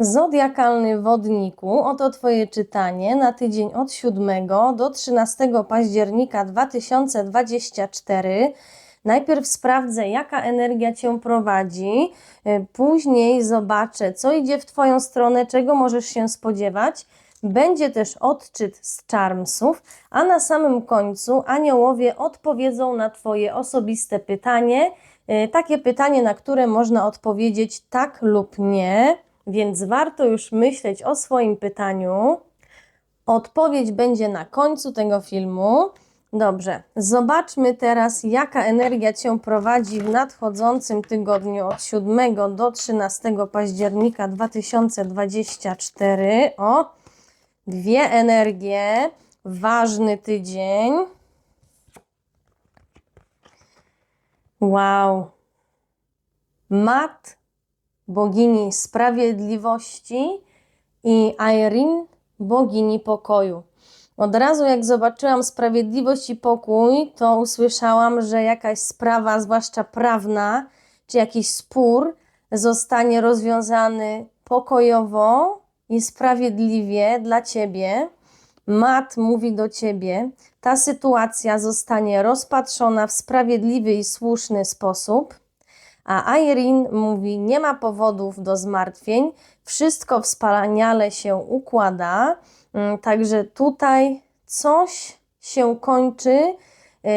Zodiakalny wodniku, oto Twoje czytanie na tydzień od 7 do 13 października 2024. Najpierw sprawdzę, jaka energia Cię prowadzi, y, później zobaczę, co idzie w Twoją stronę, czego możesz się spodziewać. Będzie też odczyt z charmsów, a na samym końcu aniołowie odpowiedzą na Twoje osobiste pytanie. Y, Takie pytanie, na które można odpowiedzieć tak lub nie, więc warto już myśleć o swoim pytaniu. Odpowiedź będzie na końcu tego filmu. Dobrze, zobaczmy teraz, jaka energia Cię prowadzi w nadchodzącym tygodniu od 7 do 13 października 2024. O, dwie energie, ważny tydzień. Wow. Mat, bogini sprawiedliwości i Irene, bogini pokoju. Od razu jak zobaczyłam sprawiedliwość i pokój, to usłyszałam, że jakaś sprawa, zwłaszcza prawna, czy jakiś spór zostanie rozwiązany pokojowo i sprawiedliwie dla ciebie. Mat mówi do ciebie, ta sytuacja zostanie rozpatrzona w sprawiedliwy i słuszny sposób. A Irene mówi: Nie ma powodów do zmartwień, wszystko wspaniale się układa. Mm, Także tutaj coś się kończy yy,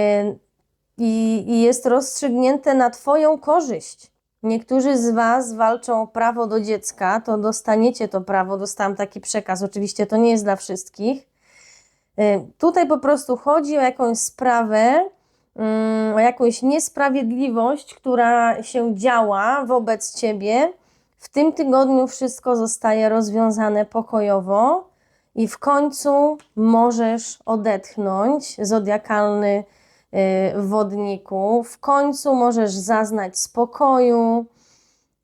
i, jest rozstrzygnięte na Twoją korzyść. Niektórzy z Was walczą o prawo do dziecka, to dostaniecie to prawo. Dostałam taki przekaz. Oczywiście to nie jest dla wszystkich. Yy, Tutaj po prostu chodzi o jakąś sprawę, o jakąś niesprawiedliwość, która się działa wobec Ciebie. W tym tygodniu wszystko zostaje rozwiązane pokojowo i w końcu możesz odetchnąć, zodiakalny y, wodniku. W końcu możesz zaznać spokoju.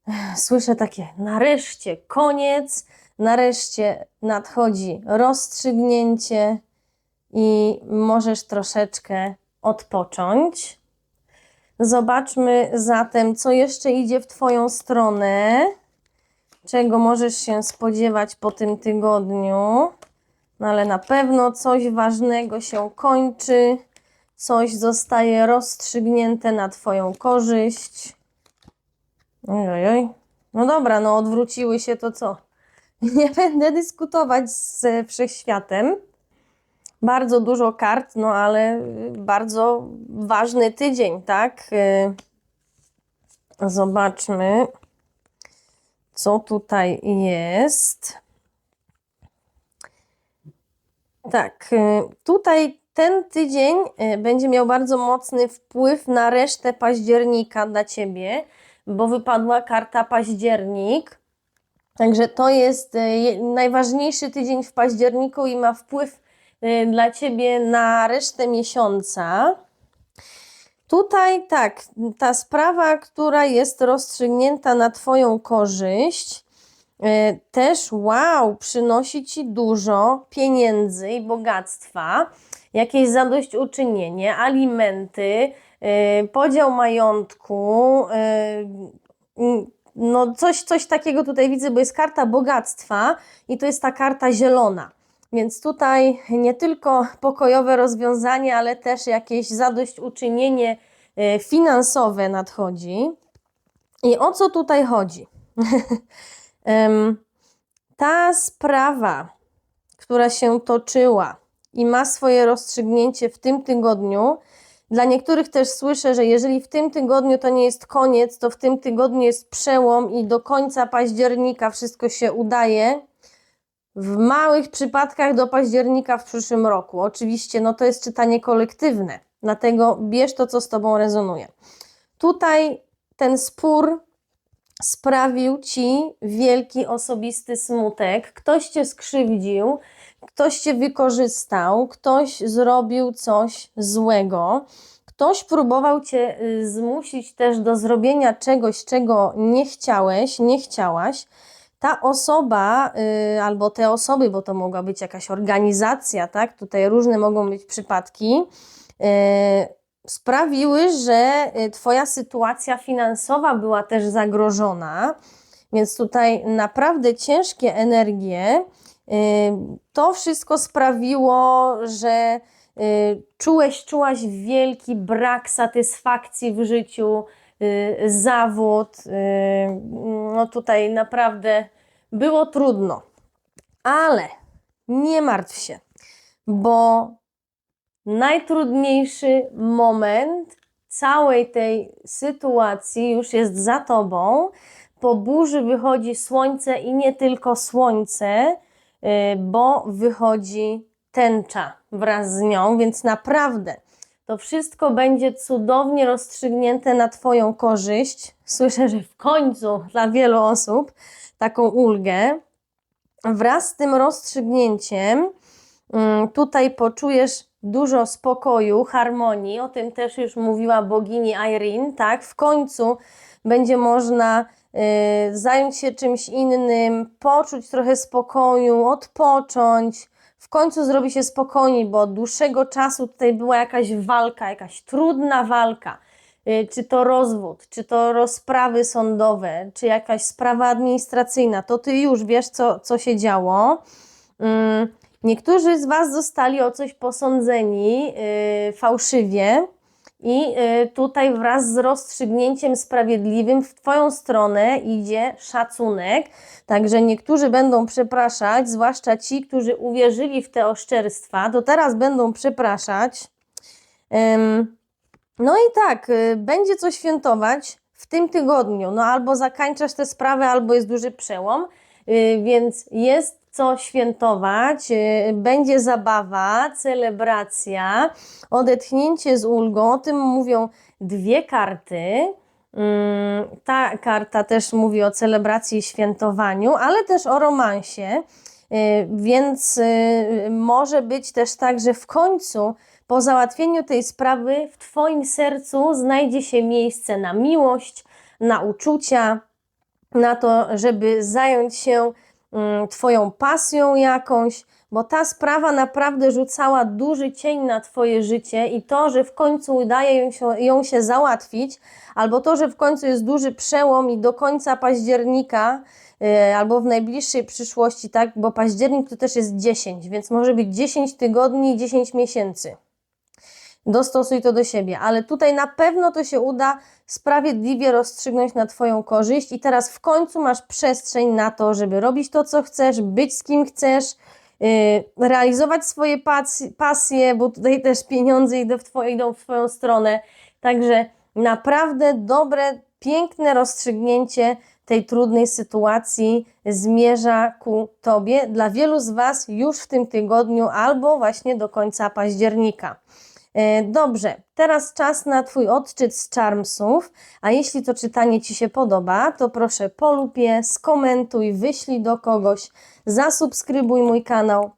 Słyszę takie nareszcie koniec, nareszcie nadchodzi rozstrzygnięcie i możesz troszeczkę odpocząć. Zobaczmy zatem, co jeszcze idzie w Twoją stronę, czego możesz się spodziewać po tym tygodniu. No ale na pewno coś ważnego się kończy, coś zostaje rozstrzygnięte na Twoją korzyść. No dobra, no odwróciły się to co? Nie będę dyskutować z wszechświatem. Bardzo dużo kart, no ale y, bardzo ważny tydzień, tak? Y, Zobaczmy, co tutaj jest. Tak, y, tutaj ten tydzień będzie miał bardzo mocny wpływ na resztę października dla Ciebie, bo wypadła karta październik. Także to jest je- najważniejszy tydzień w październiku i ma wpływ dla Ciebie na resztę miesiąca. Tutaj tak, ta sprawa, która jest rozstrzygnięta na Twoją korzyść, y, też wow, przynosi Ci dużo pieniędzy i bogactwa, jakieś zadośćuczynienie, alimenty, y, podział majątku, y, no coś, coś takiego tutaj widzę, bo jest karta bogactwa i to jest ta karta zielona. Więc tutaj nie tylko pokojowe rozwiązanie, ale też jakieś zadośćuczynienie y, finansowe nadchodzi. I o co tutaj chodzi? Ta sprawa, która się toczyła i ma swoje rozstrzygnięcie w tym tygodniu, dla niektórych też słyszę, że jeżeli w tym tygodniu to nie jest koniec, to w tym tygodniu jest przełom i do końca października wszystko się udaje. W małych przypadkach do października w przyszłym roku. Oczywiście, no to jest czytanie kolektywne, dlatego bierz to, co z Tobą rezonuje. Tutaj ten spór sprawił Ci wielki osobisty smutek. Ktoś Cię skrzywdził, ktoś Cię wykorzystał, ktoś zrobił coś złego. Ktoś próbował Cię y, zmusić też do zrobienia czegoś, czego nie chciałeś, nie chciałaś. Ta osoba, y, albo te osoby, bo to mogła być jakaś organizacja, tak? Tutaj różne mogą być przypadki, y, sprawiły, że y, Twoja sytuacja finansowa była też zagrożona. Więc tutaj naprawdę ciężkie energie. To wszystko sprawiło, że czułeś, czułaś wielki brak satysfakcji w życiu, zawód. y, No tutaj naprawdę było trudno. Ale nie martw się, bo najtrudniejszy moment całej tej sytuacji już jest za tobą. Po burzy wychodzi słońce i nie tylko słońce, y, bo wychodzi tęcza wraz z nią, więc naprawdę to wszystko będzie cudownie rozstrzygnięte na Twoją korzyść. Słyszę, że w końcu dla wielu osób taką ulgę. Wraz z tym rozstrzygnięciem mm, tutaj poczujesz dużo spokoju, harmonii. O tym też już mówiła bogini Irene, tak? W końcu będzie można y, zająć się czymś innym, poczuć trochę spokoju, odpocząć. W końcu zrobi się spokojniej, bo od dłuższego czasu tutaj była jakaś walka, jakaś trudna walka. Y, Czy to rozwód, czy to rozprawy sądowe, czy jakaś sprawa administracyjna, to ty już wiesz, co, co się działo. Mm, Niektórzy z Was zostali o coś posądzeni y, fałszywie, i y, tutaj wraz z rozstrzygnięciem sprawiedliwym w Twoją stronę idzie szacunek. Także niektórzy będą przepraszać, zwłaszcza ci, którzy uwierzyli w te oszczerstwa, to teraz będą przepraszać. No i tak, y, będzie co świętować w tym tygodniu. No albo zakańczasz tę sprawę, albo jest duży przełom, y, więc jest co świętować. y, Będzie zabawa, celebracja, odetchnięcie z ulgą. O tym mówią dwie karty. Ym, Ta karta też mówi o celebracji i świętowaniu, ale też o romansie. Y, Więc y, może być też tak, że w końcu po załatwieniu tej sprawy w Twoim sercu znajdzie się miejsce na miłość, na uczucia, na to, żeby zająć się mm, Twoją pasją jakąś, bo ta sprawa naprawdę rzucała duży cień na Twoje życie i to, że w końcu udaje ją się, ją się załatwić, albo to, że w końcu jest duży przełom i do końca października, y, albo w najbliższej przyszłości, tak, bo październik to też jest 10, więc może być 10 tygodni, 10 miesięcy. Dostosuj to do siebie, ale tutaj na pewno to się uda sprawiedliwie rozstrzygnąć na Twoją korzyść i teraz w końcu masz przestrzeń na to, żeby robić to, co chcesz, być z kim chcesz, yy, realizować swoje pas- pasje, bo tutaj też pieniądze idą w, twoje, idą w Twoją stronę. Także naprawdę dobre, piękne rozstrzygnięcie tej trudnej sytuacji zmierza ku Tobie. Dla wielu z Was już w tym tygodniu albo właśnie do końca października. E, Dobrze, teraz czas na Twój odczyt z Charmsów, a jeśli to czytanie Ci się podoba, to proszę polub je, skomentuj, wyślij do kogoś, zasubskrybuj mój kanał.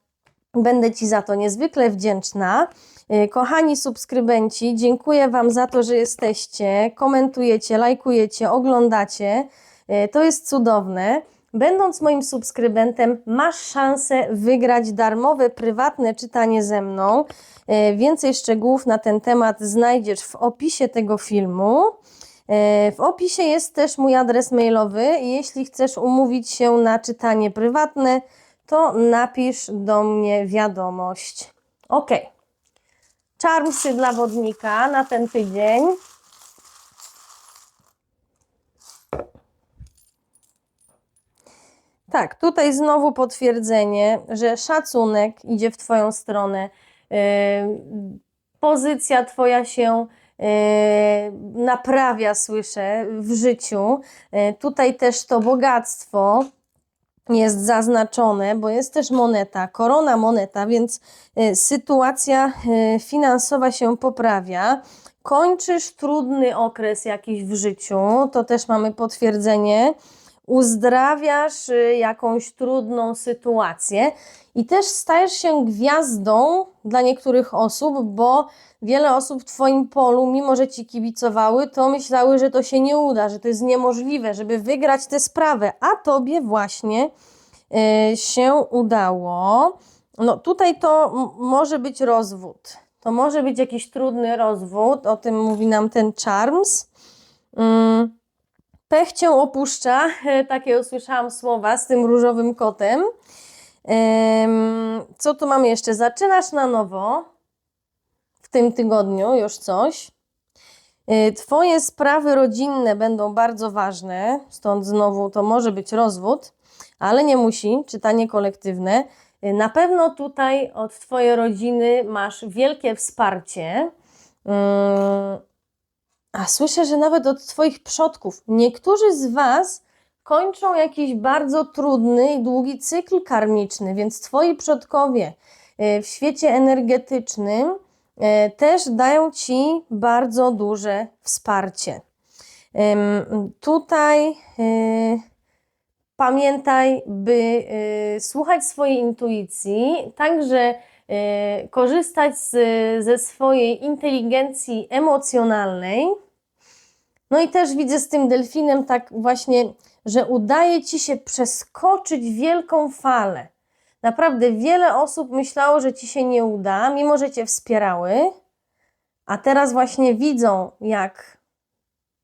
Będę Ci za to niezwykle wdzięczna. E, Kochani subskrybenci, dziękuję Wam za to, że jesteście, komentujecie, lajkujecie, oglądacie. E, To jest cudowne. Będąc moim subskrybentem, masz szansę wygrać darmowe, prywatne czytanie ze mną. E, Więcej szczegółów na ten temat znajdziesz w opisie tego filmu. E, W opisie jest też mój adres mailowy. Jeśli chcesz umówić się na czytanie prywatne, to napisz do mnie wiadomość. Ok. Charmsy dla wodnika na ten tydzień. Tak, tutaj znowu potwierdzenie, że szacunek idzie w Twoją stronę. Yy, pozycja Twoja się yy, naprawia, słyszę, w życiu. Yy, tutaj też to bogactwo jest zaznaczone, bo jest też moneta, korona moneta, więc sytuacja finansowa się poprawia. Kończysz trudny okres jakiś w życiu, to też mamy potwierdzenie. Uzdrawiasz y, jakąś trudną sytuację i też stajesz się gwiazdą dla niektórych osób, bo wiele osób w Twoim polu, mimo że Ci kibicowały, to myślały, że to się nie uda, że to jest niemożliwe, żeby wygrać tę sprawę, a Tobie właśnie y, się udało. No tutaj to może być rozwód. To może być jakiś trudny rozwód, o tym mówi nam ten Charms. Mm, Pech cię opuszcza, takie usłyszałam słowa z tym różowym kotem. Em, Co tu mamy jeszcze? Zaczynasz na nowo w tym tygodniu już coś. Y, Twoje sprawy rodzinne będą bardzo ważne, stąd znowu to może być rozwód, ale nie musi, czytanie kolektywne. Y, Na pewno tutaj od Twojej rodziny masz wielkie wsparcie. A słyszę, że nawet od Twoich przodków. Niektórzy z Was kończą jakiś bardzo trudny i długi cykl karmiczny, więc Twoi przodkowie y, w świecie energetycznym e, też dają Ci bardzo duże wsparcie. Tutaj y, pamiętaj, by słuchać swojej intuicji, także korzystać z, ze swojej inteligencji emocjonalnej. No i też widzę z tym delfinem tak właśnie, że udaje Ci się przeskoczyć wielką falę. Naprawdę wiele osób myślało, że Ci się nie uda, mimo że Cię wspierały, a teraz właśnie widzą, jak,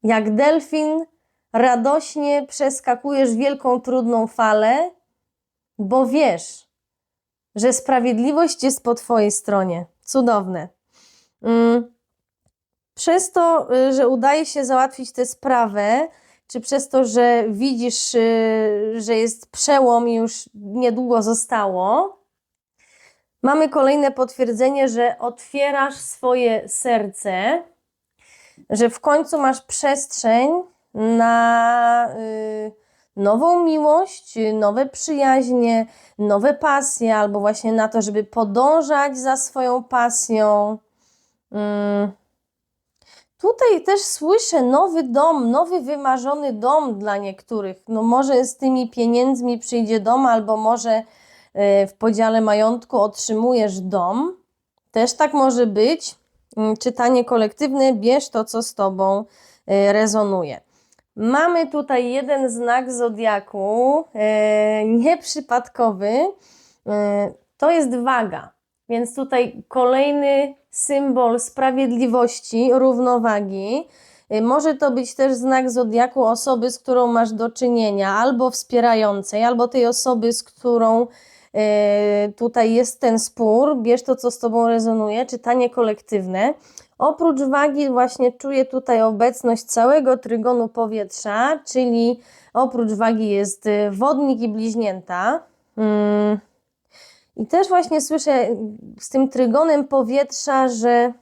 jak delfin radośnie przeskakujesz wielką, trudną falę, bo wiesz, że sprawiedliwość jest po Twojej stronie. Cudowne. Mm. Przez to, y, że udaje się załatwić tę sprawę, czy przez to, że widzisz, y, że jest przełom i już niedługo zostało, mamy kolejne potwierdzenie, że otwierasz swoje serce, że w końcu masz przestrzeń na y, nową miłość, nowe przyjaźnie, nowe pasje, albo właśnie na to, żeby podążać za swoją pasją. Tutaj też słyszę nowy dom, nowy wymarzony dom dla niektórych. No może z tymi pieniędzmi przyjdzie dom, albo może y, w podziale majątku otrzymujesz dom. Też tak może być. Mm, Czytanie kolektywne, bierz to, co z Tobą y, rezonuje. Mamy tutaj jeden znak zodiaku, e, nieprzypadkowy, e, to jest waga. Więc tutaj kolejny symbol sprawiedliwości, równowagi. E, Może to być też znak zodiaku osoby, z którą masz do czynienia, albo wspierającej, albo tej osoby, z którą e, tutaj jest ten spór. Bierz to, co z Tobą rezonuje, czytanie kolektywne. Oprócz wagi właśnie czuję tutaj obecność całego trygonu powietrza, czyli oprócz wagi jest y, wodnik i bliźnięta. Mm. I też właśnie słyszę z tym trygonem powietrza, że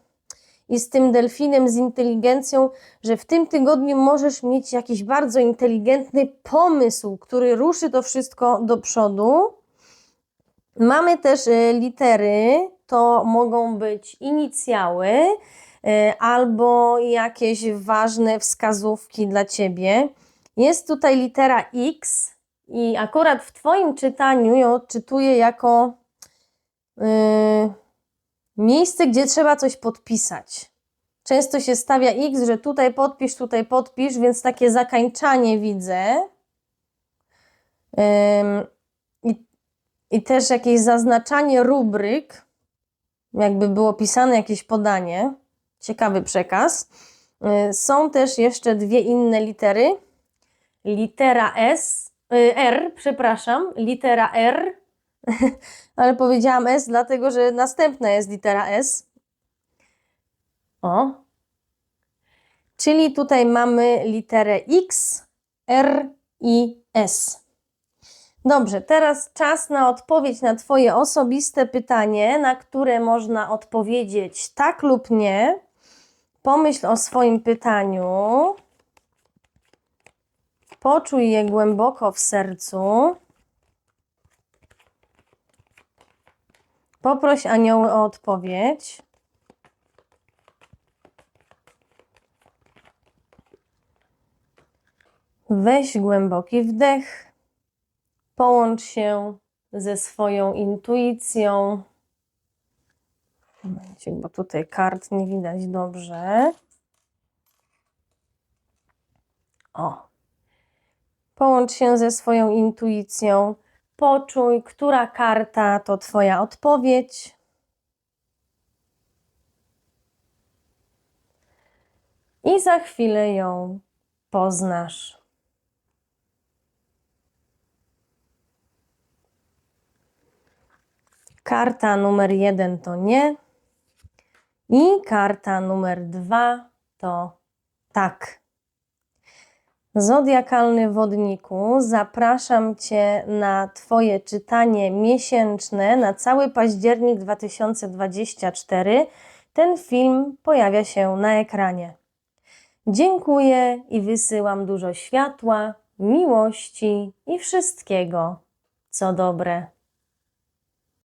i z tym delfinem, z inteligencją, że w tym tygodniu możesz mieć jakiś bardzo inteligentny pomysł, który ruszy to wszystko do przodu. Mamy też y, litery, to mogą być inicjały y, albo jakieś ważne wskazówki dla Ciebie. Jest tutaj litera X i akurat w Twoim czytaniu ją odczytuję jako miejsce, gdzie trzeba coś podpisać. Często się stawia X, że tutaj podpisz, tutaj podpisz, więc takie zakańczanie widzę. I, I też jakieś zaznaczanie rubryk, jakby było pisane jakieś podanie. Ciekawy przekaz. Y, Są też jeszcze dwie inne litery. Litera S, y, R, przepraszam, litera R, ale powiedziałam S, dlatego że następna jest litera S. O. Czyli tutaj mamy literę X, R i S. Dobrze, teraz czas na odpowiedź na Twoje osobiste pytanie, na które można odpowiedzieć tak lub nie. Pomyśl o swoim pytaniu. Poczuj je głęboko w sercu. Poproś anioły o odpowiedź. Weź głęboki wdech. Połącz się ze swoją intuicją. Momencik, bo tutaj kart nie widać dobrze. O. Połącz się ze swoją intuicją. Poczuj, która karta to Twoja odpowiedź. I za chwilę ją poznasz. Karta numer jeden to nie. I karta numer dwa to tak. Zodiakalny wodniku, zapraszam Cię na Twoje czytanie miesięczne na cały październik 2024. Ten film pojawia się na ekranie. Dziękuję i wysyłam dużo światła, miłości i wszystkiego, co dobre.